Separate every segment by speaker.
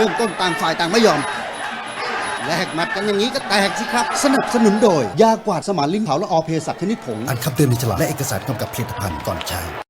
Speaker 1: ริ่มต้นต่างฝ่ายต่างไม่ยอม แลกหมัดกันอย่างนี้ก็แตกสิครับ สนับสนุนโดย ยากวาดสมานลิ้นเผาและออเพสัตชนิดผง
Speaker 2: อันคับเตือนในฉลากและเอกสารกำกับผลิตภัณฑ์ก่อนใช้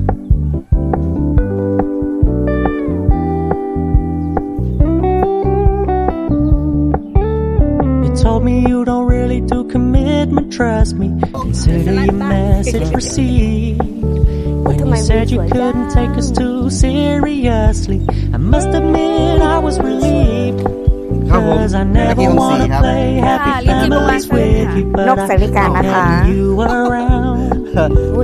Speaker 3: told me you don't really do commitment, trust me. Consider your message received. When you said you couldn't take us too seriously, I must admit I was relieved. Cause I never wanna play happy families with you, but
Speaker 4: นกสาวิกานะคะ
Speaker 3: I know you around.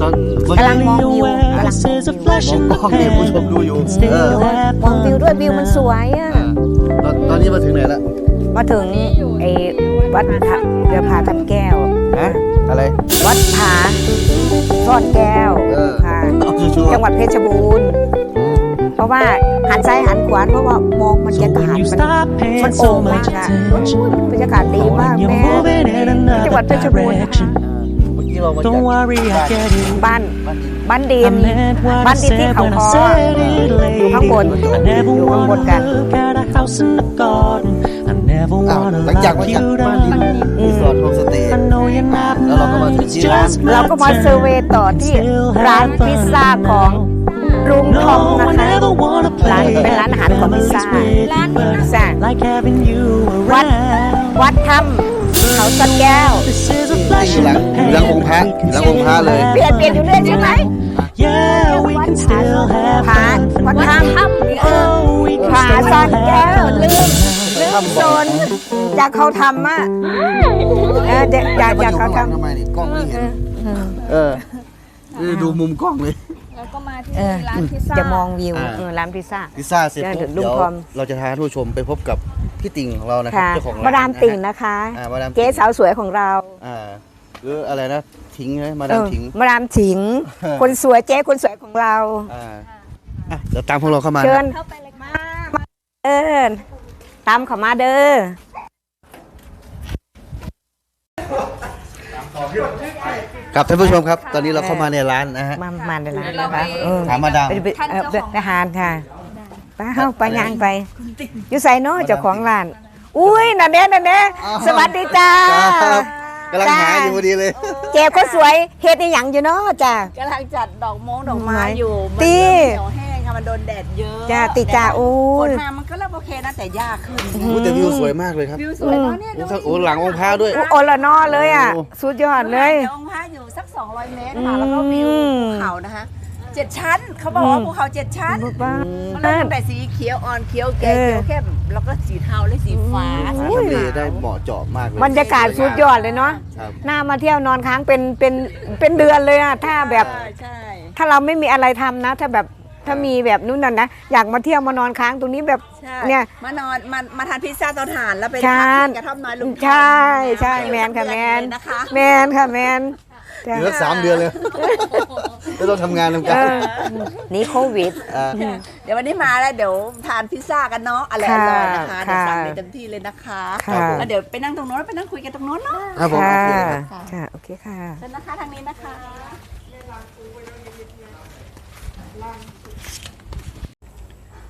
Speaker 5: ตอน
Speaker 4: กำลังมองวิว
Speaker 3: Aware
Speaker 4: กำลัง
Speaker 3: this is a flash in
Speaker 5: ม
Speaker 3: the
Speaker 5: องเนี่ยผู้ชม
Speaker 3: pan.
Speaker 5: ดูอยู่
Speaker 3: Still
Speaker 5: เออ
Speaker 3: have
Speaker 4: มองวิวด้วย
Speaker 3: fun
Speaker 4: วิวมันสวยอ่ะ
Speaker 5: ตอนตอนนี้มาถึงไหนแล้ว
Speaker 4: มาถึงไอ้ วัดพระเรือผาทับแก้ว
Speaker 5: ฮะอะไร
Speaker 4: วัดผาซ่อนแก้ว
Speaker 5: เออ
Speaker 4: ค่ะ
Speaker 5: เอาชัวร์ๆ
Speaker 4: จังหวัดเพชรบูรณ์เพราะว่าหันซ้ายหันขวาเพราะว่ามองบรร
Speaker 3: So
Speaker 4: ยากา
Speaker 3: when
Speaker 4: ศ
Speaker 3: you
Speaker 4: มัน
Speaker 3: stop
Speaker 4: มัน
Speaker 3: paying
Speaker 4: โอ่
Speaker 3: so
Speaker 4: งมาก
Speaker 3: much
Speaker 4: อะ
Speaker 3: attention,
Speaker 4: บรรยากาศดี
Speaker 3: or
Speaker 4: มาก
Speaker 3: when you're
Speaker 4: แม่
Speaker 3: moving in
Speaker 4: จังหวัด
Speaker 3: another
Speaker 4: เพชรบูรณ์ค่ะ
Speaker 3: direction,
Speaker 5: เมื่อกี้เรามา
Speaker 3: don't worry, I get it.
Speaker 4: บ้านบ้านดิน
Speaker 3: I meant what
Speaker 4: บ้า
Speaker 3: I
Speaker 4: นดินที่
Speaker 3: said
Speaker 4: เขา
Speaker 3: when
Speaker 4: ค
Speaker 3: I
Speaker 4: อ
Speaker 3: said it,
Speaker 4: อยู่ข้างบน
Speaker 3: lady. I never
Speaker 4: อยู่ข้างบน
Speaker 3: wanna
Speaker 4: กัน
Speaker 3: look at a house in the garden. I never
Speaker 5: อ้าว
Speaker 3: wanna
Speaker 5: หลังจาก
Speaker 3: lock
Speaker 5: มาจาก
Speaker 3: you
Speaker 5: บ้านดิน
Speaker 3: down.
Speaker 5: รีสอร์ทโฮมสเตย์
Speaker 3: I know you're not
Speaker 5: แล้วเราก็มาถึ
Speaker 3: mine,
Speaker 5: ง
Speaker 3: it's
Speaker 5: ที่ร้าน
Speaker 3: just
Speaker 4: เรา
Speaker 3: my
Speaker 4: ก็มาเซอร์เวย์ต่อ
Speaker 3: turn.
Speaker 4: ที่
Speaker 3: Still
Speaker 4: ร้าน
Speaker 3: have
Speaker 4: พิซซ่า
Speaker 3: fun
Speaker 4: ของ
Speaker 3: now.
Speaker 4: ลุงทอม
Speaker 3: No,
Speaker 4: นะ
Speaker 3: I
Speaker 4: คะ
Speaker 3: never wanna
Speaker 4: ร้าน
Speaker 3: play
Speaker 4: เป็นร้านอาหารของพิซซ่า
Speaker 3: memories with
Speaker 4: ร้าน
Speaker 3: you,
Speaker 4: พิซ
Speaker 3: but
Speaker 4: ซ่า
Speaker 3: like having you
Speaker 4: วัด
Speaker 3: around.
Speaker 4: วัดถ้ำเขาสะแก้ว
Speaker 3: This is a flash
Speaker 5: อยู่
Speaker 3: in
Speaker 5: หลัง
Speaker 3: the
Speaker 5: อยู่หลัง
Speaker 3: pan.
Speaker 5: องค์พระ
Speaker 3: We
Speaker 5: อ
Speaker 3: can
Speaker 5: ยู่หลังองค์พระเลย
Speaker 4: เปลี่ยนเปลี่ยนอยู่เรื่อยใช่ไหม
Speaker 3: Yeah, we can still have
Speaker 4: ผา
Speaker 3: fun for
Speaker 4: วัด
Speaker 3: now.
Speaker 4: ถ้ำเออ
Speaker 3: Oh, we can
Speaker 4: ผา
Speaker 3: still
Speaker 4: ซ่อน
Speaker 3: have
Speaker 4: แก้ว
Speaker 3: fun
Speaker 4: ลืม
Speaker 3: for
Speaker 4: ลื
Speaker 3: now.
Speaker 4: มโซนอยากเขาทำอะเออเดี๋ยวอยากอยากเขาท
Speaker 5: ทำไมนี่กล้องไม่เห็นเออเออดูมุมกล้องเลยำ
Speaker 4: เออจะมองวิว
Speaker 5: อ่า
Speaker 4: เออร้านพิซซ่า
Speaker 5: พิซซ่าเสร็จปุ๊บ
Speaker 4: เดี๋ยวลุ
Speaker 5: เดี๋
Speaker 4: ง
Speaker 5: ยว
Speaker 4: ทอม
Speaker 5: เราจะพาท่านผู้ชมไปพบกับพี่ติ่งของเรานะครับ
Speaker 4: ค่ะ
Speaker 5: เจ้าของร้าน
Speaker 4: มาดามติ่ง
Speaker 5: นะ
Speaker 4: นะคะ
Speaker 5: อ่ามาดามติ่ง
Speaker 4: เจ๊สาวสวยของเรา
Speaker 5: อ่าหรืออะไรนะทิ้งใช่ไหมมา
Speaker 4: เอ
Speaker 5: ดาม
Speaker 4: อ
Speaker 5: ทิ้ง
Speaker 4: มาดามถิง
Speaker 5: เออ
Speaker 4: คนสวยเจ๊คนสวยของเรา
Speaker 5: อ่าอะเดี๋ยวตามพวกเราเข้ามา
Speaker 4: เชิญ
Speaker 5: นะ
Speaker 4: เข้าไปเลยมามาเออ ตามเขามาเด้อ
Speaker 5: ครับท่านผู้ชมครับ ตอนนี้เราเข้ามาในร้านนะฮะ
Speaker 4: มามาในร้านนะคะเออ
Speaker 5: ถามมาดาม
Speaker 4: ไปไปเอ่อไปไปหารค่ะไปเข้าไปย่างไปอยู่ใส่เนาะเจ้าของร้าน อุ้ยน่ะเน่น่ะเน่สวัสดีจ้า
Speaker 5: ครับกำลังหาอยู่พอดีเลย
Speaker 4: เจ๊คนสวยเฮ็ดอีหยังอยู่เนาะจ้า
Speaker 6: กำลังจัดดอกมงดอกไม้อยู่มัน
Speaker 4: ตี
Speaker 6: เริ่มเหี่ยวแห้งค่ะมันโดนแดดเยอะ
Speaker 4: จ้าติจ้าโอ้
Speaker 6: ฝ
Speaker 4: ย
Speaker 6: นมามันก็เริ่ม โอเคนะแต่ยากขึ้น
Speaker 5: โอ้แต่วิวสวยมากเลยครับ
Speaker 6: วิวสวยเนาะเนี่ย
Speaker 5: โอ้
Speaker 6: ดู
Speaker 5: ข้างโอ้หลังองค์พระด้วย
Speaker 4: อุโอละนอเลยอะ
Speaker 5: โอ้
Speaker 4: สุดยอดเลย
Speaker 6: เดี๋ยวองค์พระอยู่สัก 200 เมตรค่ะแล้วก็วิว
Speaker 4: อืม
Speaker 6: ภูเขานะคะเจ็ดชั้น เขาบอกว่าภูเขาเจ็ดชั้น
Speaker 4: บ้า
Speaker 6: มันเริ่มตั้งแต่สีเขียวอ่อนเขียวแก่
Speaker 4: เออ
Speaker 6: เขียวเข้มแล้วก็สีเทาและสีฟ้าสี
Speaker 5: ทำเล
Speaker 6: ขาว
Speaker 5: ได้เหมาะเจาะมากเลย
Speaker 4: บรรยากาศสุดยอดเลยเนาะ
Speaker 5: ครับ
Speaker 4: น่ามาเที่ยวนอนค้างเป็นเป็นเป็นเดือนเลยอะถ้าแบบ
Speaker 6: ใช่ใช่
Speaker 4: ถ้าเราไม่มีอะไรทำนะ ถ้าแบบ ถ้ามีแบบนู้นน่ะนะอยากมาเที่ยวมานอนค้างตรงนี้แบบ
Speaker 6: ใช่
Speaker 4: เนี่ย
Speaker 6: มานอนมามาทานพิซซ่าเตาถ่านแล้วไป
Speaker 4: ใช่
Speaker 6: พักที่กระท่อมน้อยลุงทอม
Speaker 4: ใช่ใช่
Speaker 6: อยู่
Speaker 4: แมนค่ะ
Speaker 6: สัก
Speaker 4: แม
Speaker 6: เดือนเลยนะคะ
Speaker 4: แมนค่ะแมน
Speaker 5: อยู่สักสามเดือนเลยแล้วเราทำงานทำ
Speaker 4: เอ
Speaker 5: การ
Speaker 4: อหนี่โควิด
Speaker 5: อ่า
Speaker 6: เดี๋ยววันนี้มาแล้วเดี๋ยวทานพิซซ่ากันเนาะอร่อย
Speaker 4: ค่ะ
Speaker 6: อร่อยนะคะเดี๋ยวสั่ง
Speaker 4: ค่ะ
Speaker 6: เลยเต็มที่เลยนะคะ
Speaker 4: ค่ะ
Speaker 6: แล้วเดี๋ยวไปนั่งตรงโน้นไปนั่งคุยกันตรงโน้นเนาะ
Speaker 5: ครับผม
Speaker 4: ค่ะ
Speaker 5: โอเคครับ
Speaker 4: ค่ะโอเคค่ะ
Speaker 6: เชิญนะคะทางนี้นะคะ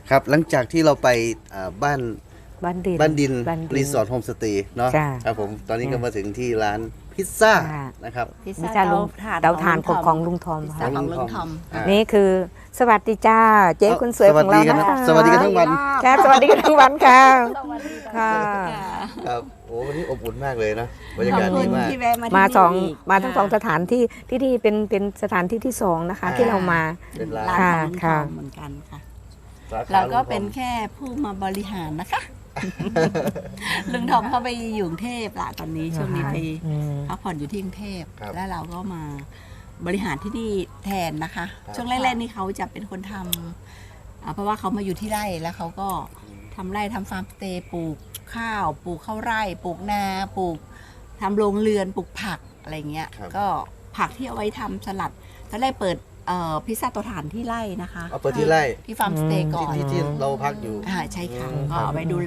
Speaker 5: ครับหลังจากที่เราไปอ่าบ้าน
Speaker 4: บ้านดิน
Speaker 5: บ้านดิน
Speaker 4: บ้านดิน
Speaker 5: รีสอร์ทโฮมสเตย์เนาะ
Speaker 4: จ้ะ
Speaker 5: ครับผมตอนนี้ก็มาถึงที่ร้านพิซซ่า
Speaker 4: ค่ะ
Speaker 5: นะครับ
Speaker 6: พิซ
Speaker 4: นี่
Speaker 6: ซ่า
Speaker 4: จ้าลุง
Speaker 6: เตาถ่าน
Speaker 4: เตาถ่านของของลุงทอม
Speaker 6: พิซ
Speaker 4: ค่ะ
Speaker 6: ซ่าของลุงทอม
Speaker 5: อ่า
Speaker 4: นี่คือสวัสดีจ้าเจ๊คนสวยของเรา
Speaker 5: สวัสดีกั
Speaker 4: นะ
Speaker 5: นะคะสวัสดีกันทั้งวัน
Speaker 4: ค่ะสวัสดีกันทั้งวันค่ะค่ะ
Speaker 5: ครับโอ้วันนี้อบอุ่นมากเลยนะบรรยา
Speaker 6: ขอบ
Speaker 5: กาศ
Speaker 6: คุ
Speaker 5: ดี
Speaker 6: ณ
Speaker 5: มาก
Speaker 6: ที่แวะมาที่
Speaker 4: มาสอง
Speaker 6: นี่
Speaker 4: มาทั้งสอง
Speaker 6: ค่ะ
Speaker 4: สถานที่ที่ที่เป็นเป็นสถานที่ที่สองนะคะ
Speaker 5: อ่า
Speaker 4: ที่เรามา
Speaker 5: เป็นร้าน
Speaker 6: ร้านของลุงท
Speaker 4: ค่ะ
Speaker 6: อมเหมือนกันค่ะ
Speaker 5: สข
Speaker 6: เราก็
Speaker 5: ลุงทอม
Speaker 6: เป็นแค่ผู้มาบริหารนะคะ ลุงทอมเขาไปอยู่กรุงเทพละตอนนี้ช่วงนี้ไป
Speaker 4: อืม
Speaker 6: พักผ่อนอยู่ที่กรุงเทพ
Speaker 5: ครับ
Speaker 6: แล้วเราก็มาบริหารที่นี่แทนนะคะ
Speaker 5: ครับ
Speaker 6: ช่วงแรกๆนี่เขาจะเป็นคนทำอ่าเพราะว่าเขามาอยู่ที่ไร่แล้วเขาก็ทำไร่ทำฟาร์มสเตย์ปลูกข้าวปลูกข้าวไร่ปลูกนาปลูกทำโรงเรือนปลูกผักอะไรเงี้ย
Speaker 5: ครับ
Speaker 6: ก็ผักที่เอาไว้ทำสลัดตอนแรกเปิด เอ่อพิซซ่าตัวถ่านที่ไร่นะคะ
Speaker 5: เอาเปิดที่ไร่
Speaker 6: ที่ฟาร์มสเตย์ก่อน
Speaker 5: ที่ที่เราพักอยู่
Speaker 6: อ่าใช่ค่ะ
Speaker 5: อืม
Speaker 6: ก็เอาไว้ดู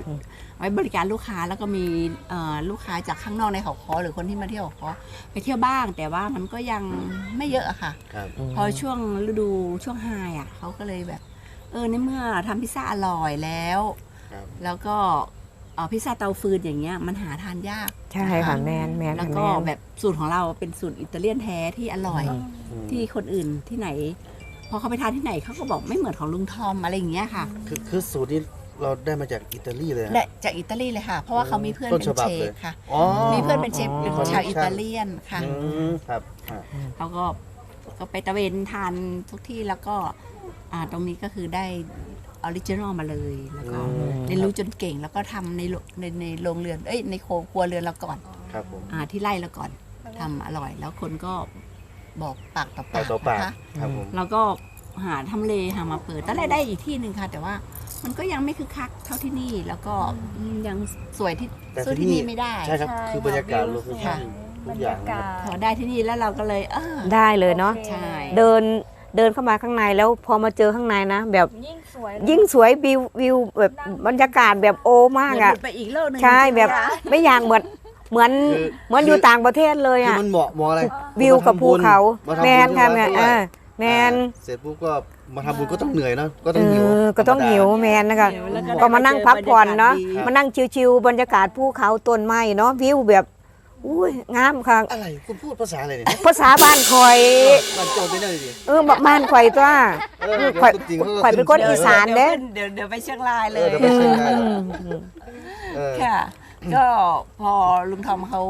Speaker 6: ไว้บริการลูกค้าแล้วก็มีเอ่อลูกค้าจากข้างนอกในเขาคอหรือคนที่มาเที่ยวเขาคอไปเที่ยวบ้าง แต่ว่ามันก็ยังไม่เยอะอะค่ะ
Speaker 5: ครับ
Speaker 6: พอช่วงฤดูช่วงไฮอะเขาก็เลยแบบ เออในเมื่อทำพิซซ่าอร่อยแล้ว
Speaker 5: ครับ
Speaker 6: แล้วก็เอ่อ พิซซ่าเตาฟืนอย่างเงี้ยมันหาทานยาก
Speaker 4: ใช่ค่ะแมนแมน
Speaker 6: แล้ว
Speaker 4: ค่ะ
Speaker 6: ก็
Speaker 4: แมน
Speaker 6: แบบสูตรของเราเป็นสูตรอิตาเลียนแท้ที่อร่อย ที่คนอื่นที่ไหน พอเขาไปทานที่ไหนเขาก็บอกไม่เหมือนของลุงทอมอะไรอย่างเงี้ยค่ะ
Speaker 5: คือคือสูตรนี้เราได้มาจากอิตาลีเลยนะ
Speaker 6: และจากอิตาลีเลยค่ะ เพราะว่าเขามีเพื่อน
Speaker 5: ต้น
Speaker 6: เป็น
Speaker 5: ฉบับ
Speaker 6: เช
Speaker 5: เล
Speaker 6: ฟ
Speaker 5: ย
Speaker 6: ค่ะ
Speaker 5: อ๋อ
Speaker 6: มีเพื่อนเป็นเชฟเป็น
Speaker 5: อ๋อ
Speaker 6: ชาวอิตาเลียนค่ะ
Speaker 5: อืมครับอ่า
Speaker 6: เขาก็ก็ไปตะเวนทานทุกที่แล้วก็อ่าตรงนี้ก็คือได้ ออริจินอลมาเลยแล้วก็
Speaker 5: อืม
Speaker 6: เรียนรู้จนเก่งแล้วก็ทำในโรในในโรงเรือนเอ้ยในโคครัวเรือนเราก่อน
Speaker 5: ครับผม
Speaker 6: อ่าที่ไร่เราก่อนทำอร่อยแล้วคนก็บอกปากต่อ
Speaker 5: ปา
Speaker 6: ปากก
Speaker 5: ต่อปาก
Speaker 6: นะคะ
Speaker 5: ครับผม
Speaker 6: แล้วก็หาทำเลหามาเปิดตอนแรกได้อีกที่หนึ่งค่ะ แต่ว่ามันก็ยังไม่คึกคักเท่าที่นี่ แล้วก็อืมยังสวยที่
Speaker 5: แต่
Speaker 6: สู้ที่ นี่ไม่ได้
Speaker 5: ใช่ครับ คือบรรยากาศโลเคชั่น ทุกอย่างนะครับ
Speaker 6: พอได้ที่นี่แล้วเราก็เลย เออ
Speaker 4: ได้เลยเนาะ
Speaker 6: ใช่
Speaker 4: เดิน เดินเข้ามาข้างในแล้วพอมาเจอข้างในนะแบบ
Speaker 7: ยิ่งสวย
Speaker 4: ยิ่งสวยวิววิวแบบบรรยากาศแบบโอมาก
Speaker 6: เหมือน
Speaker 4: อะ
Speaker 6: หลุดไปอีกโลกหนึ่ง
Speaker 4: ใช่แบบ
Speaker 6: ไหมคะ
Speaker 4: ไม่อย่างเหมือนเหมือน
Speaker 5: คือ
Speaker 4: เหมือนอยู่ต่างประเทศเลย
Speaker 5: คือ
Speaker 4: อะ
Speaker 5: มันเหมาะเหมาะอะไร
Speaker 4: วิวกับภูเขา
Speaker 5: มาทำบุญ
Speaker 4: แมนค่ะ
Speaker 5: ที่
Speaker 4: แม
Speaker 5: ร้าน
Speaker 4: น
Speaker 5: ด้วย
Speaker 4: อ่าแมน
Speaker 5: อ่าเสร็จปุ๊บก็มาทำบุญก็ต้องเหนื่อยเนาะก็ต้องหิว
Speaker 4: เออก็ต้อง
Speaker 5: ธรรมดา
Speaker 4: หิวแมนนะคะ
Speaker 6: หิวแล้วก็
Speaker 4: ก็มานั่งพักผ่อนเนาะ
Speaker 6: ได้บรรยากาศดี
Speaker 4: มานั่งชิวๆบรรยากาศภูเขาต้นไม้เนาะวิวแบบ อุ้ยงามค่ะ
Speaker 5: อะไรคุณพูดภาษาอะไรเนี่ย
Speaker 4: ภาษาบ้านคอย
Speaker 5: มันโจมไปเลยดิ
Speaker 4: เออบอกบ้านข่อยตัว
Speaker 5: เออ
Speaker 4: เออข่อย
Speaker 5: จริงๆเขาก็
Speaker 4: ข่อยเป็นคน
Speaker 5: ขึ้น
Speaker 4: อีสานเด้
Speaker 6: เดี๋ยวเดี๋ยวไปเชียงรายเล
Speaker 5: เอยอเดี๋ยวไปเชียงรายเหรอเออ
Speaker 6: ค่ะก็พอลุงทอมเขา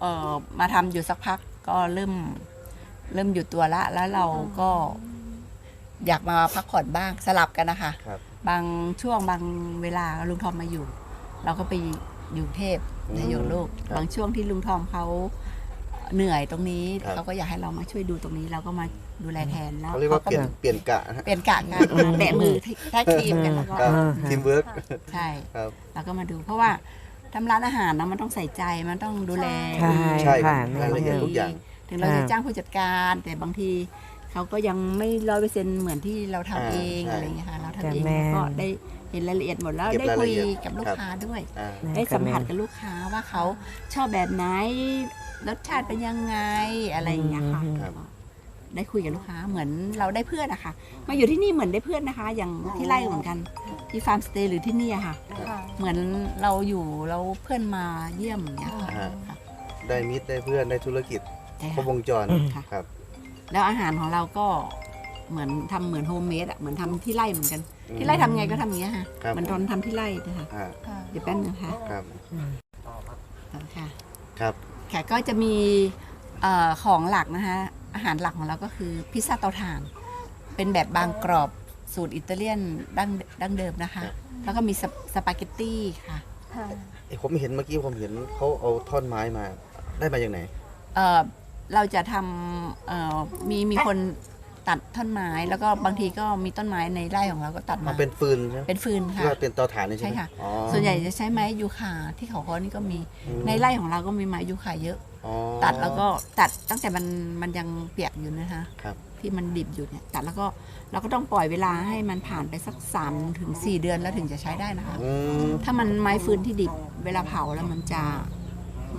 Speaker 6: เอ่อมาทำอยู่สักพักก็เริ่ม เริ่มอยู่ตัวละ แล้วเราก็ อยากมาพักผ่อนบ้างสลับกันนะคะ
Speaker 5: ครับ
Speaker 6: บางช่วงบางเวลาลุงทอมมาอยู่ เราก็ไปอยู่กรุงเทพ
Speaker 5: อืม
Speaker 6: ในอยู่ลูก
Speaker 5: ครับ
Speaker 6: บางช่วงที่ลุงทอมเขาเหนื่อยตรงนี้
Speaker 5: ครับ
Speaker 6: เขาก็อยากให้เรามาช่วยดูตรงนี้เราก็มาดูแลแทนแล้ว
Speaker 5: เขาเรียกว่าเปลี่ยนเปลี่ยนกะฮะ
Speaker 6: เปลี่ยนกะกันแตะมือแท็กทีมกันแล้วก็
Speaker 5: ครับทีมเวิร์ก
Speaker 6: ใช่
Speaker 5: ครับ
Speaker 6: เราก็มาดู เพราะว่าทำร้านอาหารนะมันต้องใส่ใจมันต้องดูแล
Speaker 4: ใช่
Speaker 5: ใช่
Speaker 4: ค่ะ
Speaker 5: รายละเอียดทุกอย่าง
Speaker 6: ถึงเราจะจ้างผู้จัดการ แต่บางทีเขาก็ยังไม่ร้อยเปอร์เซ็นต์เหมือนที่เราทำ
Speaker 5: อ่า
Speaker 6: เอง
Speaker 5: ใช่
Speaker 6: อะไรอย่างเงี้ยค่ะเราทำ
Speaker 4: แต่
Speaker 6: เอง
Speaker 4: แม่
Speaker 6: เราก็ได้ เห็นรายละเอียดหมดแล้ว
Speaker 5: เก็บ
Speaker 6: ได้
Speaker 5: ราย
Speaker 6: คุ
Speaker 5: ละ
Speaker 6: ย
Speaker 5: เอียด
Speaker 6: กับลูก
Speaker 5: ครับ
Speaker 6: ค้าด้วย
Speaker 5: อ่า
Speaker 6: ได้สัมผัสกับลูกค้าว่าเขาชอบแบบไหนรสชาติเป็นยังไงอะไรอย่างเงี้ยค่ะ
Speaker 5: ครับ
Speaker 6: ได้คุยกับลูกค้าเหมือนเราได้เพื่อนอะค่ะมาอยู่ที่นี่เหมือนได้เพื่อนนะคะ อย่างที่ไร่เหมือนกันที่ฟาร์มสเตย์หรือที่นี่อะค่ะเหมือนเราอยู่เราเพื่อนมาเยี่ยมอย่างเงี้ยค่ะ
Speaker 5: อ่า
Speaker 6: ค่ะ
Speaker 5: ได้มิตรได้เพื่อนได้ธุรกิจ
Speaker 6: ใช่
Speaker 5: ครบ
Speaker 6: ค่ะ
Speaker 5: วงจร
Speaker 6: ค่ะ
Speaker 5: ครับ
Speaker 6: แล้วอาหารของเราก็เหมือนทำเหมือนโฮมเมดอะเหมือนทำที่ไร่เหมือนกัน ที่ไร่ทำไงก็ทำอย่างเงี้ยค่ะ
Speaker 5: ครับ
Speaker 6: เหมันตอนทำที่ไร่นะคะ
Speaker 5: อ่า
Speaker 6: เดี๋ยวแป๊บนึงค่ะ
Speaker 5: ครับ
Speaker 6: ค่ะ
Speaker 5: ครับ
Speaker 6: ค่ะก็จะมีเอ่อของหลักนะคะอาหารหลักของเราก็คือพิซซ่าเตาถ่าน เป็นแบบบางกรอบสูตรอิตาเลียนดั้งดั้งเดิมนะคะแล้วก็มีสปสปาเกตตี้ค่ะ
Speaker 5: เอ้ยผมเห็นเมื่อกี้ผมเห็นเขาเอาท่อนไม้มา ได้มาอย่างไหน
Speaker 6: เอ่อเราจะทำเอ่อมีมีคน ตัดท่อนไม้แล้วก็บางทีก็มีต้นไม้ในไร่ของเราก็ตัด
Speaker 5: มา
Speaker 6: มา
Speaker 5: เป็นฟืนใช่ไหม
Speaker 6: เป็นฟืน
Speaker 5: ที่
Speaker 6: ค่ะ
Speaker 5: ว่าเป็นเตาถ่านนี่ใช่
Speaker 6: ใช่
Speaker 5: ไหม
Speaker 6: ค่ะ
Speaker 5: อ๋อ
Speaker 6: ส่วนใหญ่จะใช้ไม้ยูคาที่เขาคอนี่ก็มี
Speaker 5: อืม
Speaker 6: ในไร่ของเราก็มีไม้ยูคาเยอะ
Speaker 5: อ๋อ
Speaker 6: ตัดแล้วก็ตัดตั้งแต่มันมันยังเปียกอยู่นะคะ
Speaker 5: ครับ
Speaker 6: ที่มันดิบอยู่เนี่ยตัดแล้วก็เราก็ต้องปล่อยเวลาให้มันผ่านไปสัก3าถึงสเดือนแล้วถึงจะใช้ได้นะคะ
Speaker 5: อืม
Speaker 6: ถ้ามันไม้ฟืนที่ดิบเวลาเผาแล้วมันจะ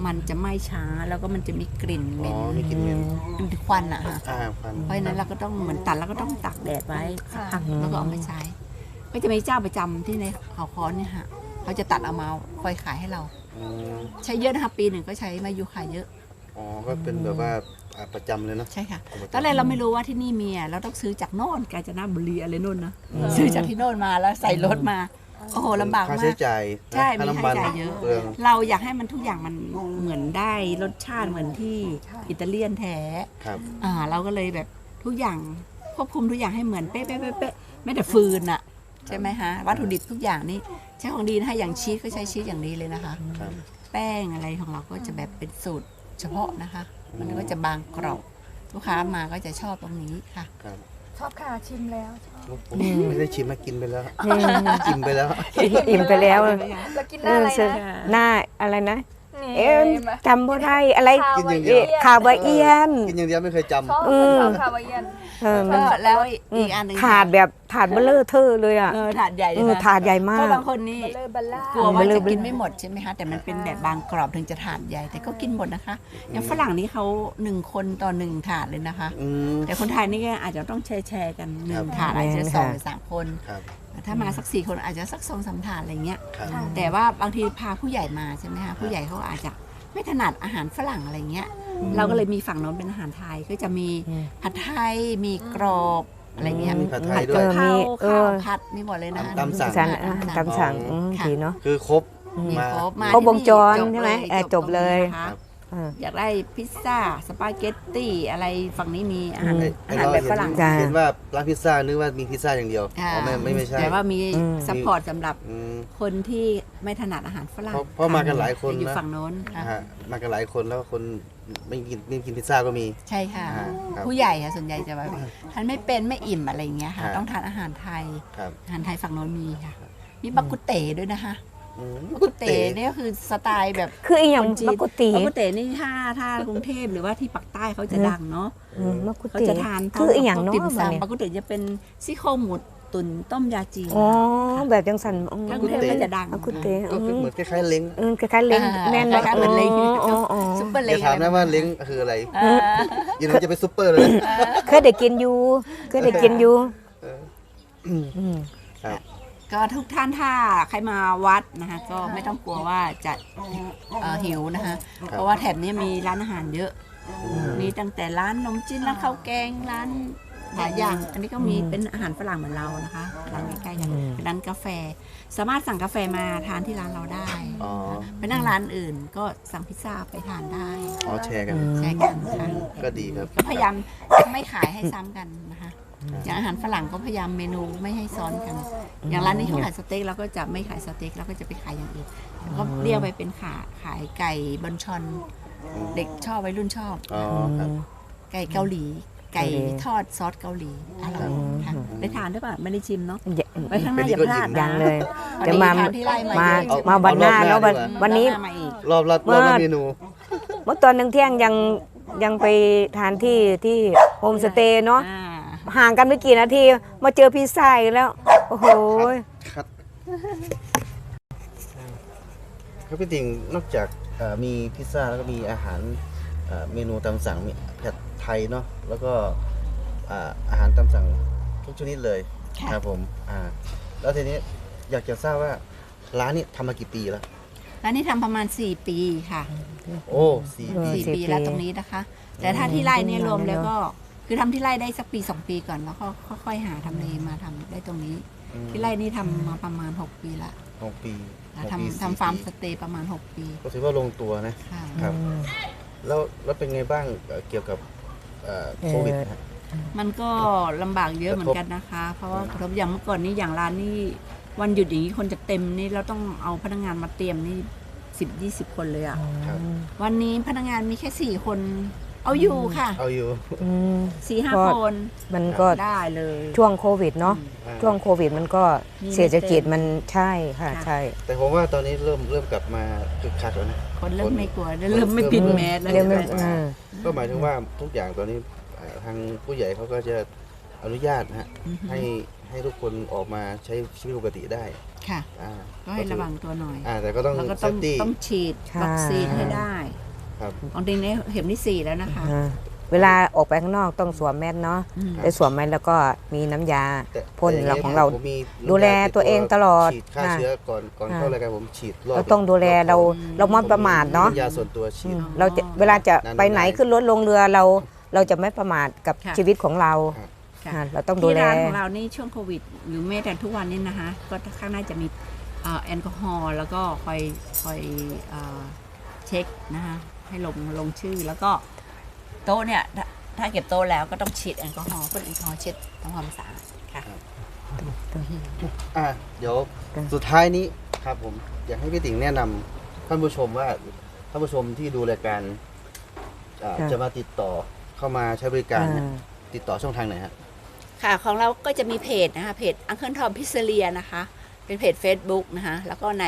Speaker 6: มันจะไหม้ช้าแล้วก็มันจะมีกลิ่นเห
Speaker 5: อ๋
Speaker 6: ม็
Speaker 5: อนมีกลิ่นเหม็น
Speaker 6: เป็นควันอะค่ะ
Speaker 5: อ่าควัน
Speaker 6: เพราะฉะนั้นเราก็ต้องเหมือนตัดแล้วก็ต้องตากแดดไว้สักพักแล้วก็เอามาใช้ ก็จะมีเจ้าประจำที่ในเขาคอนเนี่ยค่ะเขาจะตัดเอามาคอยขายให้เรา
Speaker 5: อืม
Speaker 6: ใช้เยอะนะคะปีหนึ่งก็ใช้มายูคาเยอะ
Speaker 5: อ๋อ ก็เป็นแบบว่าอ่าประจำเลยเนาะ
Speaker 6: ใช่ค่ะ
Speaker 5: เอามา
Speaker 6: ตอนแรกเราไม่รู้ว่าที่นี่มีอะเราต้องซื้อจากโน่นกาญจนบุรีอะไรโน่นนะซื้อจากที่โน่นมาแล้วใส่รถมา โอ้โหลำบาก
Speaker 5: ค่า
Speaker 6: มา
Speaker 5: ใช้
Speaker 6: ก
Speaker 5: จ่าย
Speaker 6: ใช่
Speaker 5: ค่า
Speaker 6: มี
Speaker 5: น้ำ
Speaker 6: ค่า
Speaker 5: มัน
Speaker 6: ใช้จ่ายเยอะ
Speaker 5: เปลือง
Speaker 6: เราอยากให้มันทุกอย่างมันเหมือนได้รสชาติเหมือนที่อิตาเลียนแท้
Speaker 5: ครับ
Speaker 6: อ่าเราก็เลยแบบทุกอย่างควบคุมทุกอย่างให้เหมือนเป๊ะเป๊ะเป๊ะเป๊ะไม่แต่ฟืนอะใช่ไหมฮะวัตถุดิบทุกอย่างนี่ใช้ของดีนะคะอย่างชีสก็ใช้ชีสอย่างดีเลยนะคะ
Speaker 5: ครับ
Speaker 6: แป้งอะไรของเราก็จะแบบเป็นสูตรเฉพาะนะคะ มันก็จะบางกรอบลูกค้ามาก็จะชอบตรงนี้ค่ะ
Speaker 5: ครับ
Speaker 7: ชอบค่ะชิมแล้ว
Speaker 5: ผมไม่ได้ชิมมากินไปแล้วกินไปแล้ว
Speaker 4: อิ่มไปแล้ว
Speaker 7: แล้วกินหน้าอะไร
Speaker 4: เออ
Speaker 7: นะ
Speaker 4: หน้าอะไรนะ
Speaker 7: นี่
Speaker 4: เอ๊ะจำบ่ได้อะไร
Speaker 5: กินอย่างเดียว
Speaker 4: คาบาเอียน
Speaker 5: กินอย่างเดียวไม่เคยจำ
Speaker 7: ชอบ
Speaker 4: เออ
Speaker 7: ชอบคาวาเอียน
Speaker 4: เออมัน
Speaker 6: ก็แล้วอีกอันหนึ่ง
Speaker 4: ถาดแบบถาดเบลเลอร์เทอร์เลยอะ
Speaker 6: เออถาดใหญ่
Speaker 4: เออถาดใหญ่มาก
Speaker 6: เพราะบางคนนี่
Speaker 7: เลอบัลล่าก
Speaker 6: ลัวว่า
Speaker 4: เบลอ
Speaker 6: จะ
Speaker 4: เบลอ
Speaker 6: กินไม่หมดใช่ไหมคะแต่มันเป็นแบบบางกรอบถึงจะถาดใหญ่แต่ก็กินหมดนะคะ อย่างฝรั่งนี่เขาหนึ่งคนต่อหนึ่งถาดเลยนะคะ
Speaker 5: อืม
Speaker 6: แต่คนไทยนี่ก็อาจจะต้องแชร์แชร์ๆกันหนึ่ง
Speaker 5: ครับ
Speaker 6: ถาดอาจจะสองหรือสามคน
Speaker 5: ครับ
Speaker 6: ถ้ามาสักสี่คนอาจจะสักสองสามถาดอะไรเงี้ย
Speaker 5: ครับ
Speaker 6: แต่ว่าบางทีพาผู้ใหญ่มาใช่ไหมคะผู้ใหญ่เขาอาจจะไม่ถนัดอาหารฝรั่งอะไรเงี้ย เราก็เลยมีฝั่งโน้นเป็นอาหารไทยก็จะมีผัดไทยมีกรอบอะไรเงี้ย
Speaker 5: มีผัดไทย
Speaker 6: ผัด
Speaker 5: ด้
Speaker 6: กะ
Speaker 5: วย
Speaker 6: เพรา
Speaker 4: เอ
Speaker 6: ข้าว
Speaker 4: อ
Speaker 6: ผัดมีหมดเลยนะ
Speaker 5: ตามสั่ง
Speaker 4: สั่งอะตามสั่งอืม
Speaker 6: ค่ะ
Speaker 4: ดีเนาะ
Speaker 5: คือครบ
Speaker 6: มี
Speaker 5: มา
Speaker 6: ครบมา
Speaker 4: ครบวงจร
Speaker 6: ที่นี่
Speaker 4: ใช่ไหมเออจบเลย
Speaker 6: ตรงนี้นะคะ
Speaker 5: ครับ
Speaker 4: เออ
Speaker 6: อยากได้พิซซ่าสปาเกตตี้อะไรฝั่งนี้มีอาหาร
Speaker 4: อืม
Speaker 6: อาหารแบบฝรั่ง
Speaker 4: จ้ะ
Speaker 5: เห็นว่าร้านพิซซ่านึกว่ามีพิซซ่าอย่างเดียว
Speaker 6: ค่ะ
Speaker 5: อ๋อไม่ไม่ไม่ใช่
Speaker 6: แต่ว่ามี
Speaker 4: อืม
Speaker 6: ซัพพอร์ตสำหรับ
Speaker 5: อืม
Speaker 6: คนที่ไม่ถนัดอาหารฝรั่ง
Speaker 5: เพราะเพราะมากันหลายคน
Speaker 6: จะอยู่
Speaker 5: นะ
Speaker 6: ฝั่งโน้นค่ะ
Speaker 5: ฮะมากันหลายคนแล้วคนไม่กินไม่กินพิซซ่าก็มี
Speaker 6: ใช่ค่ะ
Speaker 5: อ่าครับ
Speaker 6: ผู้ใหญ่ค่ะส่วนใหญ่จะแบบทานไม่เป็นไม่อิ่มอะไรอย่างเงี้ยค่ะ
Speaker 5: ครับ
Speaker 6: ต้องทานอาหารไทย
Speaker 5: ครับ
Speaker 6: อาหารไทยฝั่งโน้นมีค่ะ มีบักกุเต๋ด้วยนะคะ
Speaker 5: อืม
Speaker 6: บั กกุเต๋เนี่ยก็คือสไตล์แบบ
Speaker 4: คืออีหยัง
Speaker 6: คนจีน
Speaker 4: มะกุตี
Speaker 6: บักกุเต๋นี่ถ้าถ้ากรุงเทพหรือว่าที่ปักใต้เขาจะดังเนาะ
Speaker 4: อืมมะกุ
Speaker 6: เขา
Speaker 4: ตี
Speaker 6: จะทาน
Speaker 4: คืออีหยัง
Speaker 6: พวก
Speaker 4: เนาะ
Speaker 6: ติ่ม
Speaker 4: มันเนี่ย
Speaker 6: ซำบักกุเต๋จะเป็นซี่โครงหมูตุนต้มยาจีน
Speaker 4: อ๋อแบบจังสันอ๋อ
Speaker 6: ทางกรุงเทพก็จะดัง
Speaker 4: อะคุณเต้
Speaker 5: ก็คือเหมือนคล้ายๆเล้ง
Speaker 4: เออคล้ายๆเล้ง
Speaker 6: อ่า
Speaker 4: แม่น
Speaker 6: คล้ายๆเหมือนเล้ง
Speaker 4: อ๋ออ๋อ
Speaker 6: ซุปเปอร์
Speaker 5: อ
Speaker 6: เล้
Speaker 5: ย่างถามนะว่าเล้งคืออะไร
Speaker 6: เออ
Speaker 5: อยังไงจะไปซุปเปอร์เลย
Speaker 4: เคยได้กินอยู่เคยได้กินอยู่ม
Speaker 5: ครับ
Speaker 6: ก็ทุกท่านถ้าใครมาวัดนะคะก็ไม่ต้องกลัวว่าจะเอ่อหิวนะคะเพราะว่าแถบนี้มีร้านอาหารเยอะ มีตั้งแต่ร้านนมจีนร้านข้าวแกงร้านหลายอย่าง อันนี้ก็มีเป็นอาหารฝรั่งเหมือนเรานะคะร้านใกล้ๆกันเป็นร้านกาแฟ สามารถสั่งกาแฟมาทานที่ร้านเราได้
Speaker 5: อ๋อ
Speaker 6: ไปนั่งร้านอื่นก็สั่งพิซซ่าไปทานได้
Speaker 5: อ๋อแชร์กัน
Speaker 6: ใช่กันค่ะ
Speaker 5: ก็ดีครับ
Speaker 6: ก็พยายามไม่ขายให้ซ้ำกันนะคะ อย่างอาหารฝรั่งก็พยายามเมนูไม่ให้ซ้อนกัน อย่างร้านนี้เขาขายสเต็กเราก็จะไม่ขายสเต็กเราก็จะไปขายอย่างอื่นแล้วก็เรียกไปเป็นขาขายไก่บอนชอนเด็กชอบวัยรุ่นชอบ
Speaker 5: อ๋อครับ
Speaker 6: ไก่เกาหลี ไก่
Speaker 4: เกาหลี
Speaker 6: ทอดซอสเกาหลีอร่อยค่ะได้ทานด้วยป่ะไม่ได้ชิมเนาะ
Speaker 4: อย่า
Speaker 6: ไว้ข้างหน้าอย่าพลาดนะ
Speaker 4: ยังเลย
Speaker 6: พอ
Speaker 4: จะ
Speaker 6: ดี
Speaker 4: มา
Speaker 6: ทานที่ไร่มา
Speaker 4: มา
Speaker 6: เยอะ
Speaker 4: มาวันหน้าแล้ววันวันนี้
Speaker 6: รอบหามาอีก
Speaker 5: รอบละรอบละเมนู
Speaker 4: เมื่อตอนหนึ่งเที่ยงยังยังไปทานที่ที่โฮมสเตย์เนาะ
Speaker 6: อ่า
Speaker 4: ห่างกันไม่กี่นาที มาเจอพิซซ่าอีกแล้ว โอ้โห
Speaker 5: ครับครับพี่ติ่งนอกจากเอ่อมีพิซซ่าแล้วก็มีอาหารเอ่อเมนูตามสั่งมีผัดไทยเนาะแล้วก็อ่าอาหารตามสั่งทุกชนิดเลย
Speaker 6: ค่ะ
Speaker 5: ครับผมอ่าแล้วทีนี้อยากจะทราบว่าร้านนี้ทำมากี่ปีแล้ว
Speaker 6: ร้านนี้ทำประมาณ 4 ปีค่ะ
Speaker 5: โอ้สี่
Speaker 4: เออ
Speaker 5: ปี
Speaker 6: สี่
Speaker 4: สี่
Speaker 6: ปีแล้ว
Speaker 4: ปี
Speaker 6: ตรงนี้นะคะ แต่ถ้าที่ไร่เนี่ย
Speaker 4: อืม
Speaker 6: รวมแล้ว
Speaker 4: นานแล้ว
Speaker 6: ก็ คือทำที่ไร่ได้สักปีสองปีก่อนแล้วก็ค่อยๆหาทำเลมาทำได้ตรงนี้ ที่ไร่นี่ทำมาประมาณ6ปีละ
Speaker 5: หกปีหกปี
Speaker 6: ทำ
Speaker 5: สี่
Speaker 6: ทำฟาร์ม
Speaker 5: ปี
Speaker 6: สเตย์ประมาณ6ปี
Speaker 5: ก็ถือว่าลงตัวนะ
Speaker 6: ค่ะ
Speaker 5: ครับแล้วแล้วเป็นไงบ้างเอ่อเกี่ยวกับเอ่อโควิดนะฮะ
Speaker 6: มันก็ลำบากเยอะเหมือนกันนะคะ เพราะว่ากระทบอย่างเมื่อก่อนนี่อย่างร้านนี่วันหยุดอย่างนี้คนจะเต็มนี่เราต้องเอาพนักงานมาเตรียมนี่สิบยี่สิบคนเลยอะ
Speaker 5: ครับ
Speaker 6: วันนี้พนักงานมีแค่สี่คน เอาอยู่ค่ะ
Speaker 5: เอาอยู่
Speaker 4: อืม
Speaker 6: สี่ห้า
Speaker 4: ก็
Speaker 6: คน
Speaker 4: มันก็
Speaker 6: ได้เลย
Speaker 4: ช่วงโควิดเนาะ
Speaker 5: อ่า
Speaker 4: ช่วงโควิดมันก็
Speaker 6: มีไม่
Speaker 4: เศรษฐกิจ
Speaker 6: เต็ม
Speaker 4: มันใช่ค่ะ
Speaker 6: ค่ะ
Speaker 4: ใช่
Speaker 5: แต่ผมว่าตอนนี้เริ่มเริ่มกลับมาคึกคักแล้วนะ
Speaker 6: คนเริ่มไม่กลัวเริ่มไม่ปิดแมสแล้ว
Speaker 4: เรียกไม่
Speaker 6: ใช่ไหม
Speaker 4: อ่า
Speaker 5: ก็หมายถึงว่าทุกอย่างตอนนี้เอ่อทางผู้ใหญ่เขาก็จะอนุญาตนะฮะ
Speaker 6: อือฮึ
Speaker 5: ให้ให้ทุกคนออกมาใช้ชีวิตปกติได้
Speaker 6: ค่ะ
Speaker 5: อ่า
Speaker 6: ก็ให้ระวังตัวหน่อย
Speaker 5: อ่าแต่ก็ต้อง
Speaker 6: แล้วก็
Speaker 5: เซ
Speaker 6: ต้อง
Speaker 5: ฟตี้
Speaker 6: ต้องฉีดวัคซีนให้ได้
Speaker 5: ครับ
Speaker 6: ของจริงเนี่ยเข็มที่สี่แล้วนะคะ
Speaker 4: อ่าเวลาออกไปข้างนอกต้องสวมแมสเนาะ
Speaker 6: อืม
Speaker 4: ได้สวมแมสแล้วก็มีน้ำยา
Speaker 5: แต่
Speaker 4: พ่น
Speaker 5: แต่ย่
Speaker 4: เรา
Speaker 5: ย
Speaker 4: ของเรา
Speaker 5: ผมมี
Speaker 4: ดูแลตัวเองตลอด
Speaker 5: ฉีดฆ่า
Speaker 4: ค่ะ
Speaker 5: เชื้อก่อนก่อน
Speaker 4: ค่ะ
Speaker 5: เข้ารายการผมฉีดรอบ
Speaker 4: เราต้องดูแลเราเราไม่ประมาทเนาะ
Speaker 5: ยาส่วนตัวฉีด
Speaker 4: เราจะเวลาจะ
Speaker 5: นานๆ
Speaker 4: ไปไหนขึ้นรถลงเรือเรา เราจะไม่ประมาทกับ
Speaker 6: ค่ะ
Speaker 4: ชีวิตของเรา
Speaker 5: ครับ
Speaker 6: ค่ะ
Speaker 4: อ่าเราต้องดู
Speaker 6: ที่
Speaker 4: แล
Speaker 6: ร้านของเรานี่ช่วงโควิด หรือแม้แต่ทุกวันนี้นะคะ ก็ข้างหน้าจะมีเอ่อแอลกอฮอล์แล้วก็คอยคอยเอ่อเช็คนะคะ ให้ลงลงชื่อแล้วก็โต๊ะเนี่ยถ้าถ้าเก็บโต๊ะแล้วก็ต้องฉีดแอลกอฮอล์พ่นแอลกอฮอล์เช็ดทำความสะอาดค่ะ
Speaker 5: อะเดี๋ยวสุดท้ายนี้ครับผมอยากให้พี่ติ๋งแนะนำท่านผู้ชมว่าท่านผู้ชมที่ดูรายการอ่า
Speaker 4: ค่ะ
Speaker 5: จะมาติดต่อเข้ามาใช้บริการเนี่ย
Speaker 4: อ่า
Speaker 5: ติดต่อช่องทางไหนฮะ
Speaker 6: ค่ะของเราก็จะมีเพจนะคะ เพจอังเคิลทอมพิเซเลียนะคะ เป็นเพจ Facebook นะคะ แล้วก็ใน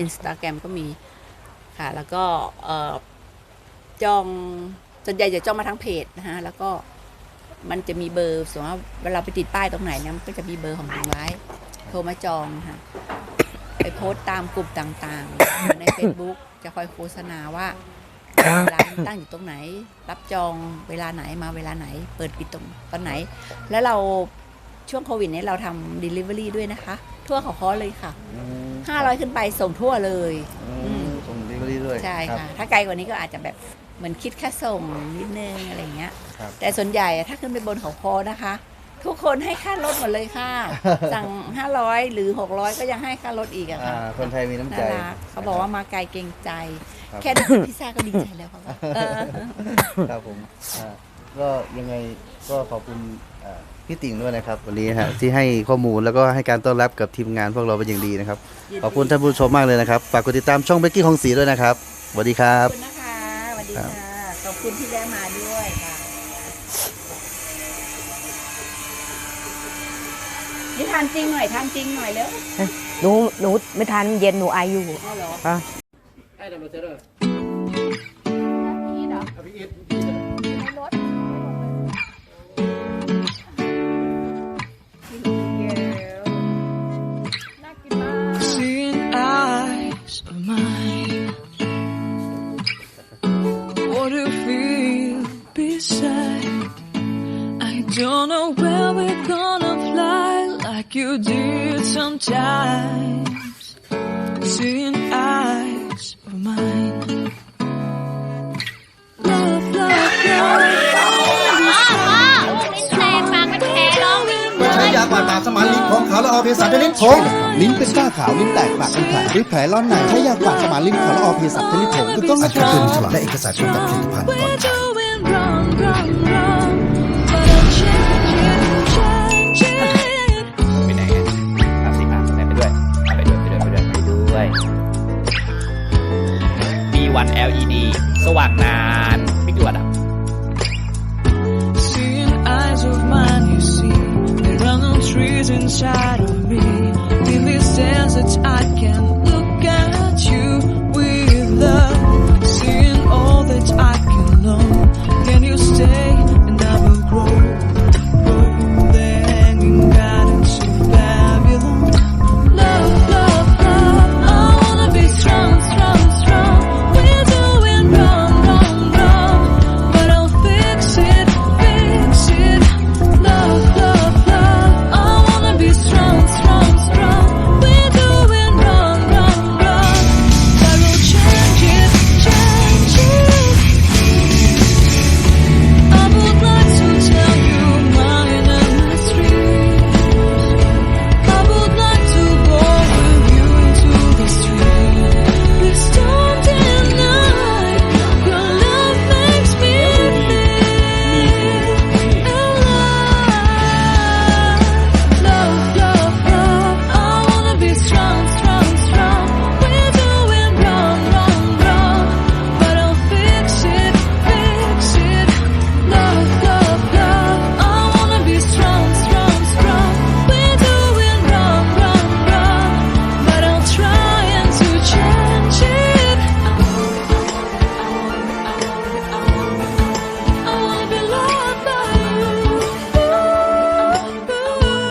Speaker 6: อินสตาแกรมก็มีค่ะ แล้วก็เอ่อ จองส่วนใหญ่จะจองมาทั้งเพจนะคะแล้วก็มันจะมีเบอร์สมมติว่าเวลาไปติดป้ายตรงไหนเนี่ยมันก็จะมีเบอร์ของทางไว้โทรมาจองค่ะไปโพสต์ตามกลุ่มต่างๆ ใน Facebook จะคอยโฆษณาว่าร้านตั้งอยู่ตรงไหน รับจองเวลาไหนมาเวลาไหน เปิดปิดตรงตอนไหน แล้วเราช่วงโควิดเนี้เราทำ Delivery ด้วยนะคะ ทั่วเขาคอเลยค่ะ 500 ขึ้นไปส่งทั่วเลยอืม
Speaker 5: ส่งเดลิเวอรี่ด้วย
Speaker 6: ใช่
Speaker 5: รับ
Speaker 6: ค่ะ ถ้าไกลกว่านี้ก็อาจจะแบบ เหมือนคิดค่าส่งนิดนึงอะไรเงี้ย
Speaker 5: ครับ
Speaker 6: แต่ส่วนใหญ่อะถ้าขึ้นไปบนเขาคอนะคะ ทุกคนให้ค่ารถหมดเลยค่ะ สั่ง 500 หรือ 600 ก็ยังให้ค่ารถอีกอะ
Speaker 5: อ่า
Speaker 6: ค่ะ
Speaker 5: คนไทยมีน้ำใจ
Speaker 6: น่ารักเขาบอกว่ามาไกลเกรงใจ
Speaker 5: ครับ
Speaker 6: แค่ได้กินพิซซ่าก็ดีใจแล้วเขาบอกเออ
Speaker 5: ครับผมอ่าก็ยังไงก็ขอบคุณอ่าพี่ติ๋งด้วยนะครับ วันนี้ฮะที่ให้ข้อมูลแล้วก็ให้การต้อนรับกับทีมงานพวกเราเป็นอย่างดีนะครับ
Speaker 6: ยินดี
Speaker 5: ขอบคุณท่านผู้ชมมากเลยนะครับ ฝากกดติดตามช่องเบกกี้ของสีด้วยนะครับสวัสดีครั
Speaker 6: ข
Speaker 5: บ
Speaker 6: อบคุณนะคะสวัสดี ค่ะขอบคุณที่ได้มาด้วยค่ะนี่ทานจริงหน่อยทานจริงหน่อยเร็ว
Speaker 4: หนูหนูไม่ทานเย็นหนูไออยู่
Speaker 6: อ๋อเหรอ
Speaker 4: ค่ะ
Speaker 6: Yeah.
Speaker 2: Don't know where we're gonna fly like you did sometimes. Seeing eyes of mine. Love, love, love.
Speaker 1: ใช้ยากวาดปากสมานลิ้นของขาวละออเภสัชชนิดผงลิ้นเป็นฝ้าขาวลิ้นแตกปากเป็นแผลหรือแผลร้อนในใช้ยากวาดสมานลิ้นขาวละออเภสัชชนิดผงถูกต้อง
Speaker 8: อา
Speaker 1: นะ
Speaker 8: จ
Speaker 1: ค
Speaker 8: จะ
Speaker 1: รับ
Speaker 8: เป็นฉลากและเอกสารเกี่ยวกับผลิตภัณฑ์ก่อน
Speaker 2: We're doing wrong, wrong, wrong.
Speaker 9: วัน LED สว่างนานไม่กี่วันอะ
Speaker 2: Seeing eyes of mine you see There are no trees inside of me Really sense that I can